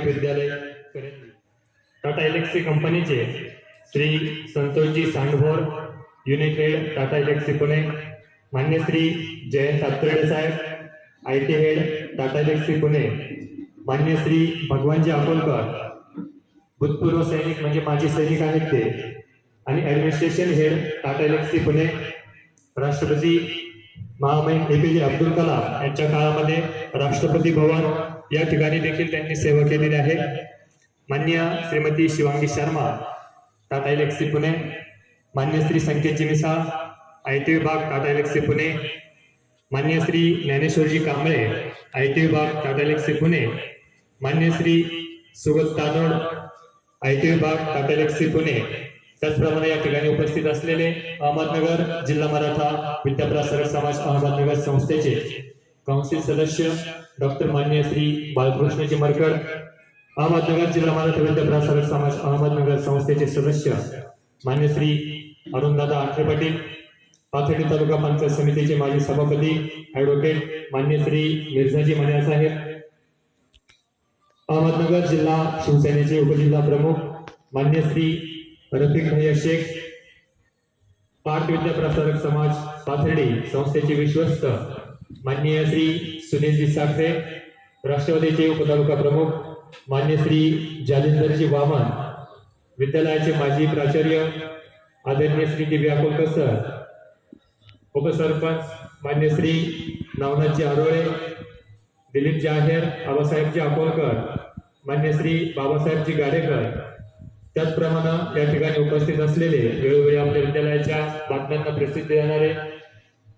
व विद्यालय टाटा इलेक्ट्रिक कंपनीचे Shri Santoshji Sandbhor unit head Tata Electric Pune. मान्य श्री जयंत तात्रेडे साहेब I T head Tata Electric Pune. मान्य श्री भगवानजी अकोलकर भूतपूर्व सैनिक म्हणजे माजी सैनिक आहेत ते. आणि administration head Tata Electric Pune. राष्ट्रपती महामहिम ए पी जे अब्दुल कलाम यांच्या काळामध्ये राष्ट्रपती भवन या ठिकाणी देखील त्यांनी सेवा केलेली आहे. मान्य श्रीमती शिवांगी शर्मा टाटा इलेक्सी पुणे. मान्य श्री संकेत मिसाळ आय टी विभाग टाटा इलेक्सी पुणे. मान्य श्री ज्ञानेश्वरजी कांबळे आय टी विभाग टाटा इलेक्सी पुणे. मान्य श्री सुगत तानोड आय टी विभाग टाटा इलेक्सी पुणे. त्याचप्रमाणे या ठिकाणी उपस्थित असलेले अहमदनगर जिल्हा मराठा विद्याप्रसारक समाज अहमदनगर संस्थेचे काउन्सिल सदस्य डॉक्टर मान्य श्री बालकृष्णजी मरकड अहमदनगर जिल्हा मराठा प्रसारक समाज अहमदनगर संस्थेचे सदस्य मान्य श्री अरुणदादा आठरे पाटील पाथर्डी तालुका पंचायत समितीचे माजी सभापती ॲडव्होकेट मान्य श्री मिर्झाजी मन्या साहेब अहमदनगर जिल्हा शिवसेनेचे उपजिल्हा प्रमुख मान्य श्री रफिक भैया शेख पाठ विद्या प्रसारक समाज पाथर्डी संस्थेचे विश्वस्त माननीय श्री सुनीलजी साखरे राष्ट्रवादीचे उपतालुका प्रमुख मान्य श्री जालिंदरजी वामन विद्यालयाचे माजी प्राचार्य आदरणीय श्री दिव्या व्याकुलकर सर उपसरपंच मान्य श्री नवनाथजी आरोळे दिलीपजी आहेर आबासाहेबजी अकोलकर मान्य श्री बाबासाहेबजी गाडेकर. त्याचप्रमाणे या ठिकाणी उपस्थित असलेले वेळोवेळी आपल्या विद्यालयाच्या बातम्यांना प्रसिद्धी देणारे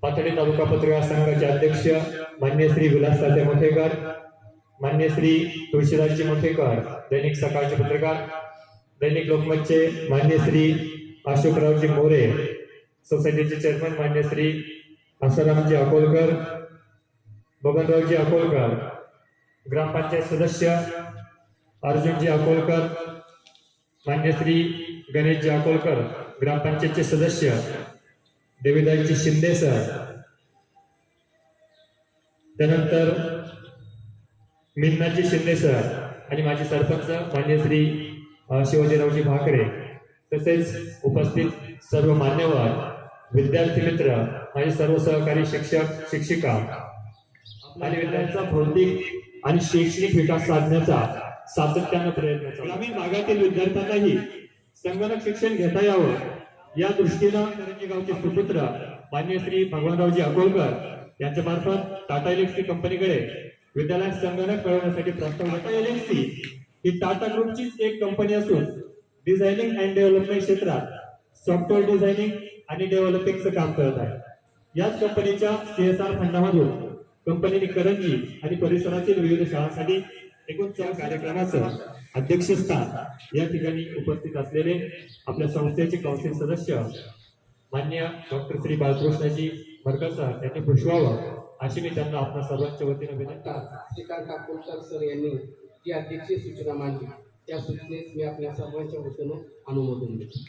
पाथडी तालुका पत्रकार संघाचे अध्यक्ष मान्य श्री विलास तात्या मोठेकर मान्य श्री तुळशीदासजी मोठेकर दैनिक सकाळचे पत्रकार दैनिक लोकमतचे मान्य श्री अशोकरावजी मोरे सोसायटीचे चेअरमन मान्य श्री आसारामजी अकोलकर बबनरावजी अकोलकर ग्रामपंचायत सदस्य अर्जुनजी अकोलकर मान्य श्री गणेशजी अकोलकर ग्रामपंचायतचे सदस्य देवीदासजी शिंदे सर त्यानंतर मिन्नाजी शिंदे सर आणि माजी सरपंच मान्य श्री शिवाजीरावजी भाकरे तसेच उपस्थित सर्व मान्यवर विद्यार्थी मित्र माझे सर्व सहकारी शिक्षक शिक्षिका आणि विद्यार्थ्यांचा भौतिक आणि शैक्षणिक विकास साधण्याचा सातत्यानं प्रयत्न ग्रामीण भागातील विद्यार्थ्यांनाही संगणक शिक्षण घेता यावं या दृष्टीनं करंजी गावचे सुपुत्र मान्य श्री भगवानरावजी अकोलकर यांच्या मार्फत टाटा इलेक्ट्रिक कंपनीकडे विद्यालयात संगणक कळवण्यासाठी प्रस्ताव टाटा एलएक्सी ही टाटा ग्रुपचीच एक कंपनी असून डिझायनिंग अँड डेव्हलपमेंट क्षेत्रात सॉफ्टवेअर डिझायनिंग आणि डेव्हलपिंगचं काम करत आहे. याच कंपनीच्या सीएसआर फंडामधून कंपनीने करंजी आणि परिसरातील विविध शाळांसाठी एकूण चार कार्यक्रमाचं अध्यक्षस्थान या ठिकाणी उपस्थित असलेले आपल्या संस्थेचे कौन्सिल सदस्य मान्य डॉक्टर श्री बाळकृष्णजी मरकर सर यांनी पुष्पावं अशी मी त्यांना आपल्या सर्वांच्या वतीने विनंती करतो. श्रीकांत अकोलकर सर यांनी जी अध्यक्षीय सूचना मांडली त्या सूचनेस मी आपल्या सर्वांच्या वतीनं अनुमोदन देतो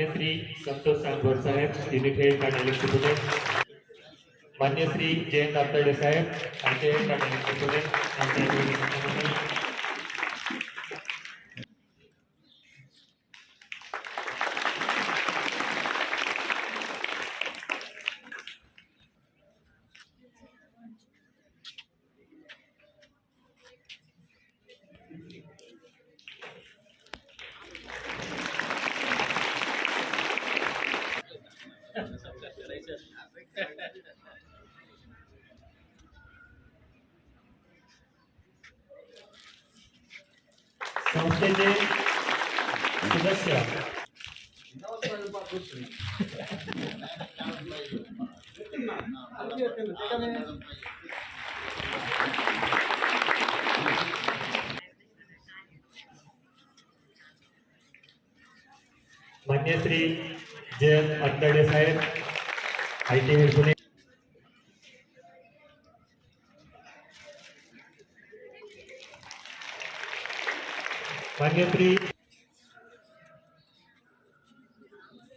मान्य श्री संतोष सांगोर साहेब unit head Tata Electric Pune मान्य श्री जयंत आतडे साहेब आमचे टाटा इलेक्ट्री पुणे आमचे संस्थेचे सदस्य मान्यश्री जयंत अत्तडे साहेब आय टी पुणे मान्य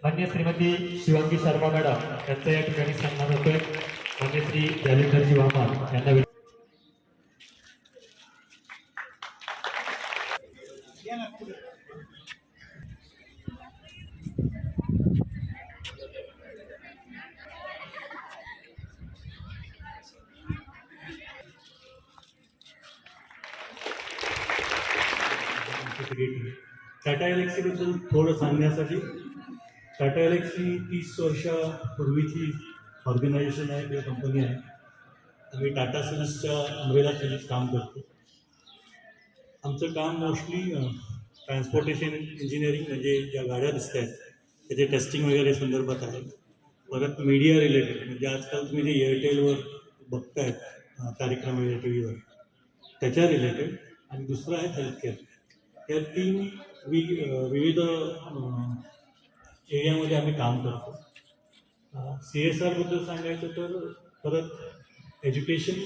मान्य श्रीमती शिवांगी शर्मा मॅडम यांचा या ठिकाणी सन्मान होतोय. मान्य श्री जालिंदरजी वामा यांना विनंती टाटा गॅलेक्सीबद्दल थोडं सांगण्यासाठी टाटा गॅलेक्सी तीस वर्षापूर्वीची ऑर्गनायझेशन आहे किंवा कंपनी आहे. आम्ही टाटा सन्सच्या अमरेलाखालीच काम करतो. आमचं काम मोस्टली ट्रान्सपोर्टेशन इंजिनिअरिंग म्हणजे ज्या गाड्या दिसत आहेत त्याचे टेस्टिंग वगैरे संदर्भात आहे. परत मीडिया रिलेटेड म्हणजे आजकाल तुम्ही जे एअरटेलवर बघतायत कार्यक्रम वगैरे टी व्हीवर त्याच्या रिलेटेड आणि दुसरं आहे हेल्थकेअर या तीन वि विविध एरियामध्ये आम्ही काम करतो. सी एस आरबद्दल सांगायचं तर परत एज्युकेशन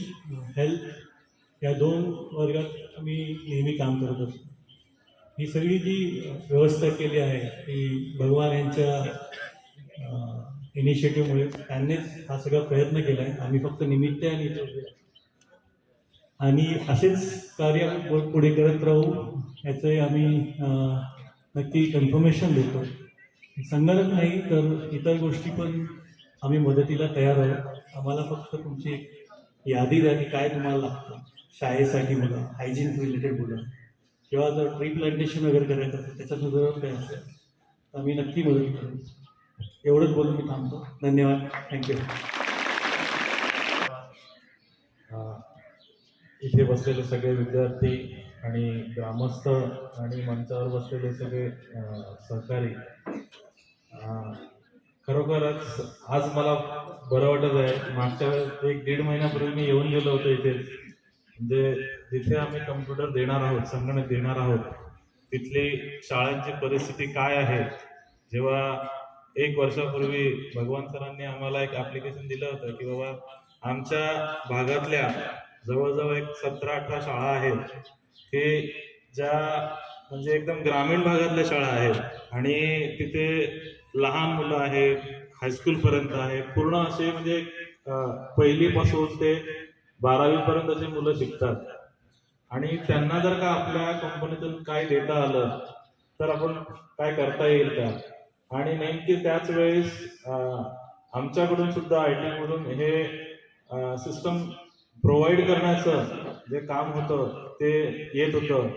हेल्थ या दोन वर्गात आम्ही नेहमी काम करत असतो. ही सगळी जी व्यवस्था केली आहे ती भगवान यांच्या इनिशिएटिव्हमुळे त्यांनीच हा सगळा प्रयत्न केला आहे. आम्ही फक्त निमित्त आणि आणि असेच कार्य पुढे करत राहू याचंही आम्ही नक्की कन्फर्मेशन देतो. संगणक नाही तर इतर गोष्टी पण आम्ही मदतीला तयार आहोत. आम्हाला फक्त तुमची एक यादी द्या की काय तुम्हाला लागतं. शाळेसाठी बोला हायजीन रिलेटेड बोला. किंवा जर ट्री प्लांटेशन वगैरे करायचं असेल त्याच्या संदर्भात काय असेल तर आम्ही नक्की मदत करू. एवढंच बोलून मी थांबतो. धन्यवाद. थँक्यू इथे बसलेले सगळे विद्यार्थी आणि ग्रामस्थ आणि मंचावर बसलेले सगळे सहकारी. खरोखरच आज मला बरं वाटत आहे मागच्या वेळेस एक दीड महिन्यापूर्वी मी येऊन गेलो होतो इथे. म्हणजे जिथे आम्ही कम्प्युटर देणार आहोत संगणक देणार आहोत तिथली शाळांची परिस्थिती काय आहे? जेव्हा एक वर्षापूर्वी भगवान सरांनी आम्हाला एक ॲप्लिकेशन दिलं होतं की बाबा आमच्या भागातल्या जवळजवळ एक सतरा अठरा शाळा आहेत. ते ज्या म्हणजे एकदम ग्रामीण भागातल्या शाळा आहेत. आणि तिथे लहान मुलं आहेत हायस्कूलपर्यंत आहे पूर्ण असे म्हणजे पहिलीपासून ते बारावीपर्यंत असे मुलं शिकतात. आणि त्यांना जर का आपल्या कंपनीतून काय देता आलं तर आपण काय करता येईल का? आणि नेमकी त्याच वेळेस आमच्याकडून सुद्धा आय टी मधून हे सिस्टम प्रोव्हाइड करण्याचं जे काम होतं ते येत होतं.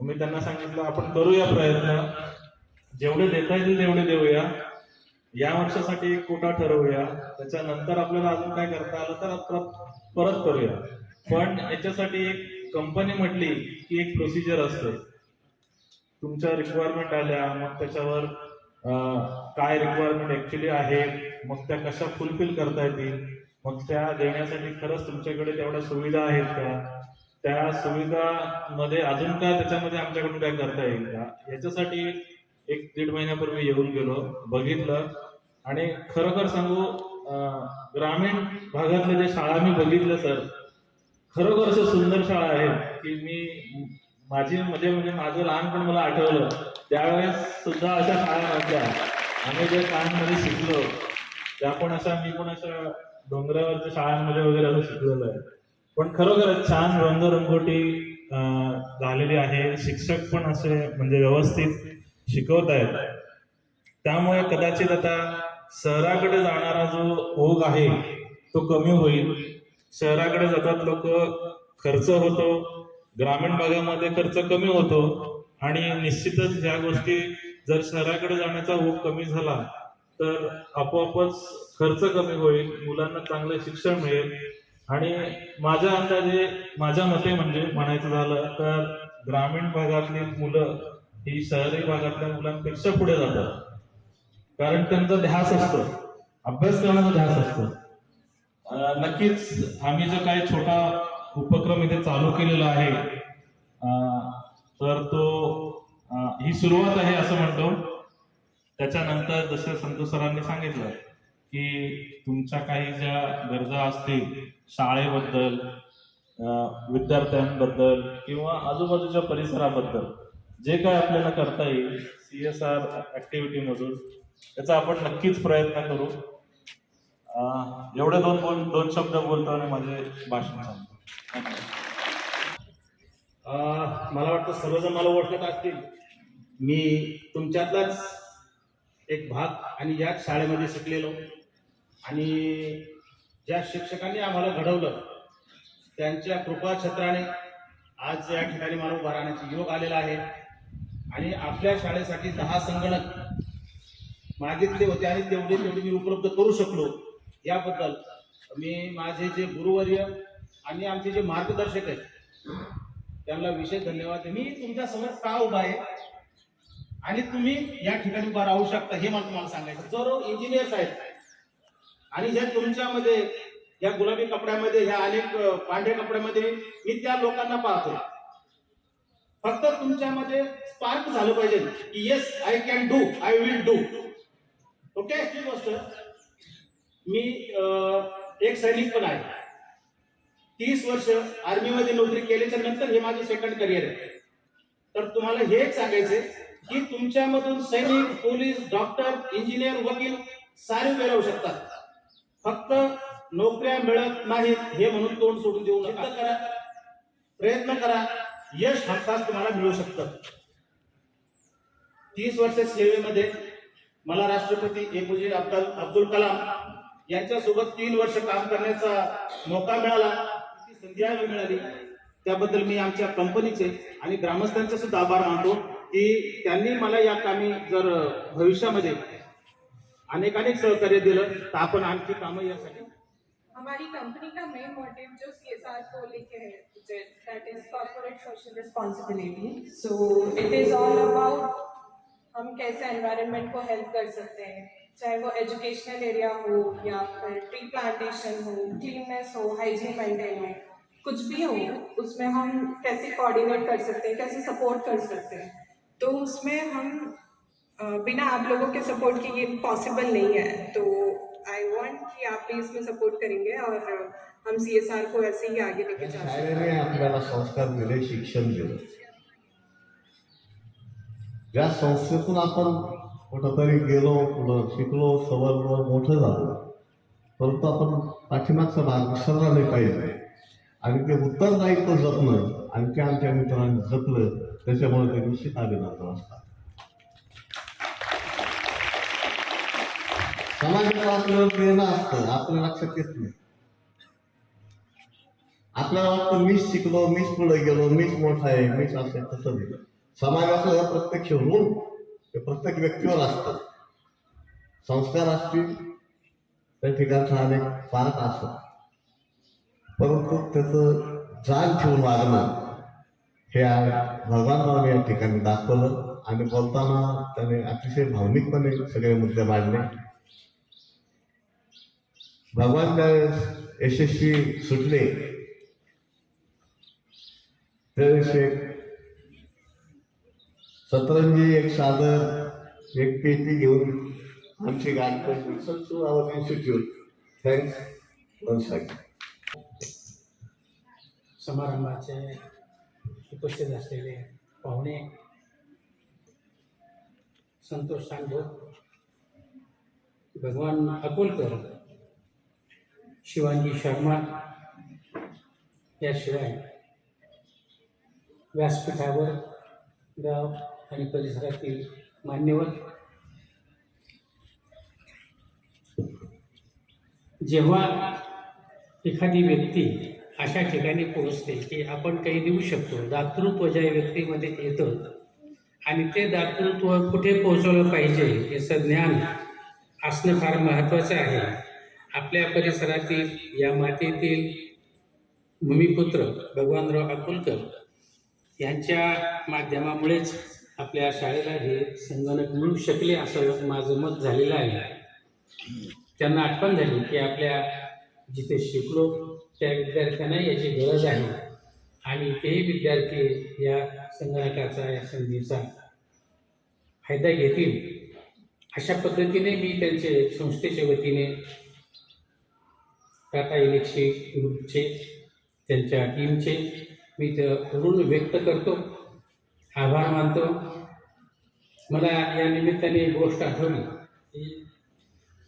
मी त्यांना सांगितलं आपण करूया प्रयत्न. जेवढे देता येतील तेवढे देऊया. या वर्षासाठी एक कोटा ठरवूया. त्याच्यानंतर आपल्याला अजून काय करता आलं तर परत परत करूया. पण याच्यासाठी एक कंपनी म्हटली की एक प्रोसिजर असते. तुमच्या रिक्वायरमेंट आल्या मग त्याच्यावर काय रिक्वायरमेंट ऍक्च्युली आहे मग त्या कशा फुलफिल करता येतील? मग त्या देण्यासाठी खरंच तुमच्याकडे तेवढ्या सुविधा आहेत का? त्या सुविधामध्ये अजून काय त्याच्यामध्ये आमच्याकडून काय करता येईल का? याच्यासाठी एक दीड महिन्यापूर्वी येऊन गेलो बघितलं. आणि खरोखर सांगू ग्रामीण भागातल्या ज्या शाळा मी बघितल्या सर खरोखर अशा सुंदर शाळा आहेत की मी माझी म्हणजे म्हणजे माझं लहानपण मला आठवलं. त्यावेळेस सुद्धा अशा शाळा नव्हत्या. आम्ही ज्या शाळांमध्ये शिकलो त्या पण अशा मी पण अशा डोंगरावरच्या शाळांमध्ये वगैरे असं शिकलेलो आहे. पण खरोखरच छान रंगरंगोटी झालेली आहे. शिक्षक पण असे म्हणजे व्यवस्थित शिकवत आहेत. त्यामुळे कदाचित आता शहराकडे जाणारा जो ओघ आहे तो कमी होईल. शहराकडे जातात लोक खर्च होतो. ग्रामीण भागामध्ये खर्च कमी होतो. आणि निश्चितच ह्या गोष्टी जर शहराकडे जाण्याचा ओघ कमी झाला तर आपोआपच खर्च कमी होईल मुलांना चांगलं शिक्षण मिळेल. आणि माझ्या अंदाजे माझ्या मते म्हणजे म्हणायचं झालं तर ग्रामीण भागातली मुलं ही शहरी भागातल्या मुलांपेक्षा पुढे जातात. कारण त्यांचा ध्यास असतो. अभ्यास करण्याचा ध्यास असतो. नक्कीच आम्ही जो काही छोटा उपक्रम इथे चालू केलेला आहे तर तो ही सुरुवात आहे असं म्हणतो. त्याच्यानंतर जसं संतोष सरांनी सांगितलं की तुमच्या काही ज्या गरजा असतील शाळेबद्दल विद्यार्थ्यांबद्दल किंवा आजूबाजूच्या परिसराबद्दल जे काय आपल्याला करता येईल सी एस आर ॲक्टिव्हिटीमधून त्याचा आपण नक्कीच प्रयत्न करू. एवढे दोन बोल दोन शब्द बोलतो आणि माझे भाषण सांगतो मला वाटतं सर्वजण मला ओळखत असतील. मी तुमच्यातलाच एक भाग आणि याच शाळेमध्ये शिकलेलो. आणि ज्या शिक्षकांनी आम्हाला घडवलं त्यांच्या कृपाछत्राने आज या ठिकाणी मला उभा राहण्याचे योग आलेला आहे. आणि आपल्या शाळेसाठी दहा संगणक मागितले होते आणि तेवढे तेवढे मी उपलब्ध करू शकलो. याबद्दल मी माझे जे गुरुवर्य आणि आमचे जे मार्गदर्शक आहेत त्यांना विशेष धन्यवाद. मी तुमच्यासमोर का उभा आहे? आणि तुम्ही या ठिकाणी उभा राहू शकता हे मला तुम्हाला सांगायचं. जर इंजिनियर्स आहेत आणि ज्या तुमच्यामध्ये या गुलाबी कपड्यामध्ये ह्या अनेक पांढऱ्या कपड्यामध्ये मी त्या लोकांना पाहतो. फक्त तुमच्यामध्ये स्पार्क झालं पाहिजे की yes I can do I will do okay ही गोष्ट मी एक सैनिक पण आहे. तीस वर्ष आर्मीमध्ये नोकरी केल्याच्यानंतर हे माझं सेकंड करिअर आहे. तर तुम्हाला हेच आहे की तुमच्यामधून सैनिक पोलीस डॉक्टर इंजिनियर वकील सारे राहू शकतात. फक्त नोकऱ्या मिळत नाहीत हे म्हणून तोंड सोडून देऊ नका. करा. प्रयत्न करा. यश हक्काच तुम्हाला मिळू शकतं. तीस वर्ष सेवेमध्ये मला राष्ट्रपती एपीजे अब्दुल अब्दुल कलाम यांच्यासोबत तीन वर्ष काम करण्याचा मौका मिळाला. ती संधी मिळाली. त्याबद्दल मी आमच्या कंपनीचे आणि ग्रामस्थांचे सुद्धा आभार मानतो. की त्यांनी मला या कामी जर भविष्यामध्ये अनेक अनेक सहकार्य दिलं तर आपण आणखी कामं यासाठी हमारी कंपनी का मेन मोटिव जो सीएसआर को लेके है that is corporate social responsibility so it is all about हम कैसे एनवायरनमेंट को हेल्प कर सकते हैं। चाहे वो एजुकेशनल एरिया हो या फिर ट्री प्लांटेशन हो क्लीननेस हो हाइजीन मेंटेन हो कुछ भी हो उसमें हम कैसे कोऑर्डिनेट कर सकते हैं कैसे सपोर्ट कर सकते हैं। तो उसमें हम बिना आप लोगों के सपोर्ट के ये पॉसिबल नहीं है। तो आई वांट कि आप भी इसमें सपोर्ट करेंगे और हम सी एस आर को ऐसे ही आगे लेके जा संस्कार शिक्षण ज्या संस्थेतून आपण कुठंतरी गेलो शिकलो, सवरलो, मोठं परंतु आपण पाठीमागचा भाग विसरला नाही पाहिजे. आणि ते उत्तरदायित्व जपणं आमच्या मित्रांनी जपलं त्याच्यामुळे ते निश्चित अभिनंदन असतात समाजाला आपल्याला प्रेरणा असतं आपल्या लक्षात येत नाही. आपल्याला वाटतं मीच शिकलो मीच पुढे गेलो मीच मोठा आहे मीच असं तसं नाही. समाजाचं प्रत्यक्ष ऋण ते प्रत्येक व्यक्तीवर असतं. संस्कार असतील त्या ठिकाणचा अनेक पार्ट असतात परंतु त्याचं जाण ठेवून वागणं हे आज भगवान या ठिकाणी दाखवलं आणि बोलताना त्याने अतिशय भावनिकपणे सगळे मुद्दे मांडले. भगवान त्यावेळेस यशस्वी सुटले त्यावेळेस एक सतरंजी एक साधन एक पेटी घेऊन आमची गाठ संस्कृत आवाज इन्स्टिट्यूट थँक्स समारंभाचे उपस्थित असलेले पाहुणे संतोष सांगो भगवान अकोलकर शिवाजी शर्मा याशिवाय व्यासपीठावर गाव आणि परिसरातील मान्यवर जेव्हा एखादी व्यक्ती अशा ठिकाणी पोहोचते की आपण काही देऊ शकतो. दातृत्व ज्या व्यक्तीमध्ये येतं आणि ते दातृत्व कुठे पोहोचवलं पाहिजे याचं ज्ञान असणं फार महत्त्वाचं आहे. आपल्या परिसरातील या मातेतील भूमिपुत्र भगवानराव अकोलकर यांच्या माध्यमामुळेच आपल्या शाळेला हे संगणक मिळू शकले असं माझं मत झालेलं आहे. त्यांना आठवण झाली की आपल्या जिथे शिकलो त्या विद्यार्थ्यांना याची गरज आहे. आणि तेही विद्यार्थी या संगणकाचा या संधीचा फायदा घेतील. अशा पद्धतीने मी त्यांचे संस्थेच्या वतीने टाटा इलेक्ट्रिक ग्रुपचे त्यांच्या टीमचे मी ते ऋण व्यक्त करतो. आभार मानतो. मला या निमित्ताने एक गोष्ट आठवली की-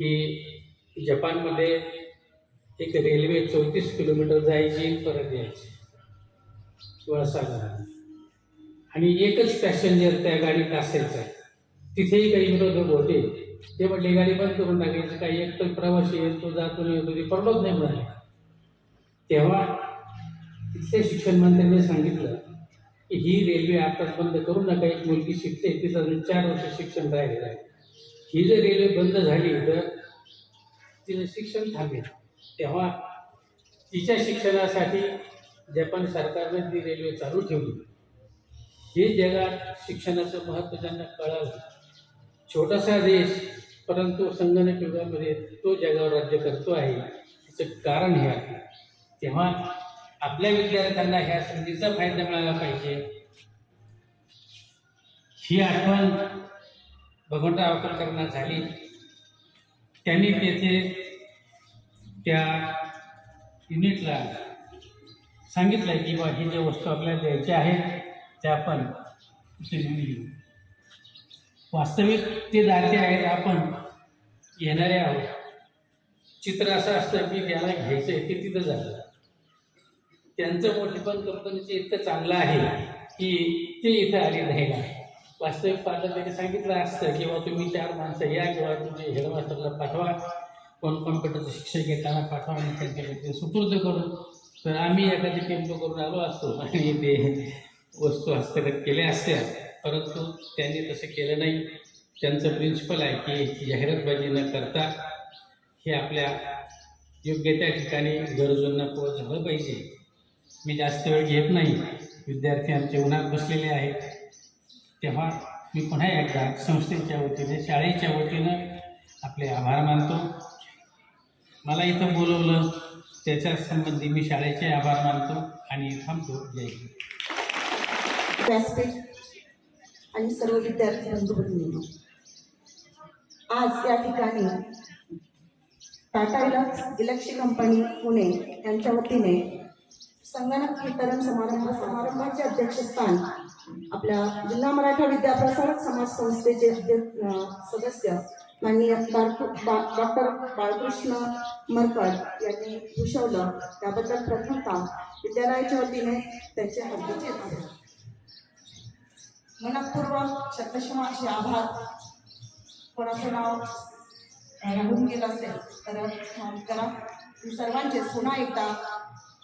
की जपानमध्ये एक रेल्वे चौतीस किलोमीटर जायची परत यायची. वळसागरात आणि एकच पॅसेंजर त्या गाडीत असायचा. तिथेही काही विरोधक होते. ते म्हटले गाडी बंद करून टाकायची काही एक तर प्रवासी येतो जातो नाही येतो ते परलोच नाही म्हणाले. तेव्हा तिथल्या शिक्षण मंत्र्यांनी सांगितलं की ही रेल्वे आताच बंद करू नका एक मुलगी शिकते तिचं अजून चार वर्ष शिक्षण राहिलेलं आहे. ही जर रेल्वे बंद झाली तर तिचं शिक्षण थांबेल. तेव्हा तिच्या शिक्षणासाठी जपान सरकारने ती रेल्वे चालू ठेवली. हे जगात शिक्षणाचं महत्त्व त्यांना कळालं. छोटासा देश परंतु संगणक युगामध्ये तो जगावर राज्य करतो आहे त्याचं कारण हे आहे. तेव्हा आपल्या विद्यार्थ्यांना ह्या संधीचा फायदा मिळाला पाहिजे. ही आठवण भगवंतराव अकोलकरांना झाली. त्यांनी तेथे त्या युनिटला सांगितलं आहे की बा ही ज्या वस्तू आपल्याला द्यायच्या आहेत त्या आपण घेऊ. वास्तविक ते दाते आहेत आपण येणारे आहोत. चित्र असं असतं की ज्याला घ्यायचं आहे ते तिथं झालं. त्यांचं मोठेपण कंपनीचं इतकं चांगलं आहे की ते इथं आले नाही वास्तविक पाहता त्यांनी सांगितलं असतं किंवा तुम्ही चार माणसं या किंवा तुमचे हेडमास्टरला पाठवा. कोण कॉम्प्युटरचं शिक्षक येताना पाठवा आणि त्यांच्याकडे ते सुपूर्द करून तर आम्ही एखादी टेम्पो करून आलो असतो आणि ते वस्तू हस्तगत केल्या असत्या. परंतु त्यांनी तसं केलं नाही. त्यांचं प्रिन्सिपल आहे की जाहिरातबाजी न करता हे आपल्या योग्य त्या ठिकाणी गरजूंना पोहोचलं पाहिजे. मी जास्त वेळ घेत नाही. विद्यार्थी आमचे उन्हात बसलेले आहेत. तेव्हा मी पुन्हा एकदा संस्थेच्या वतीने शाळेच्या वतीनं आपले आभार मानतो. मला इथं बोलवलं त्याच्या संबंधी मी शाळेचे आभार मानतो आणि थांबतो. जय व्यासपीठ आणि सर्व विद्यार्थी बंधू आज या ठिकाणी टाटा इलक्स इलेक्ट्री कंपनी पुणे यांच्या वतीने संगणक वितरण समारंभ समारंभाचे अध्यक्षस्थान आपल्या जिल्हा मराठा विद्याप्रसारक समाज संस्थेचे अध्यक्ष सदस्य माननीय डॉक्टर बाळकृष्ण मरकड यांनी भूषवलं. त्याबद्दल प्रथमतः विद्यालयाच्या वतीने त्यांचे हार्दिक आभार मनपूर्वक शतशमाचे आभार कोणाचं नाव राहून गेलं असेल तर माफ करा मी सर्वांचे पुन्हा एकदा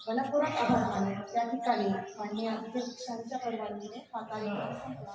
मनपूर्वक आभार माने त्या ठिकाणी माननीय अध्यक्षांच्या परवानगीने हा कार्यक्रम संपला.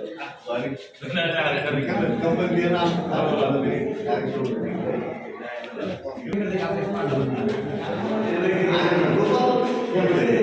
Thank you.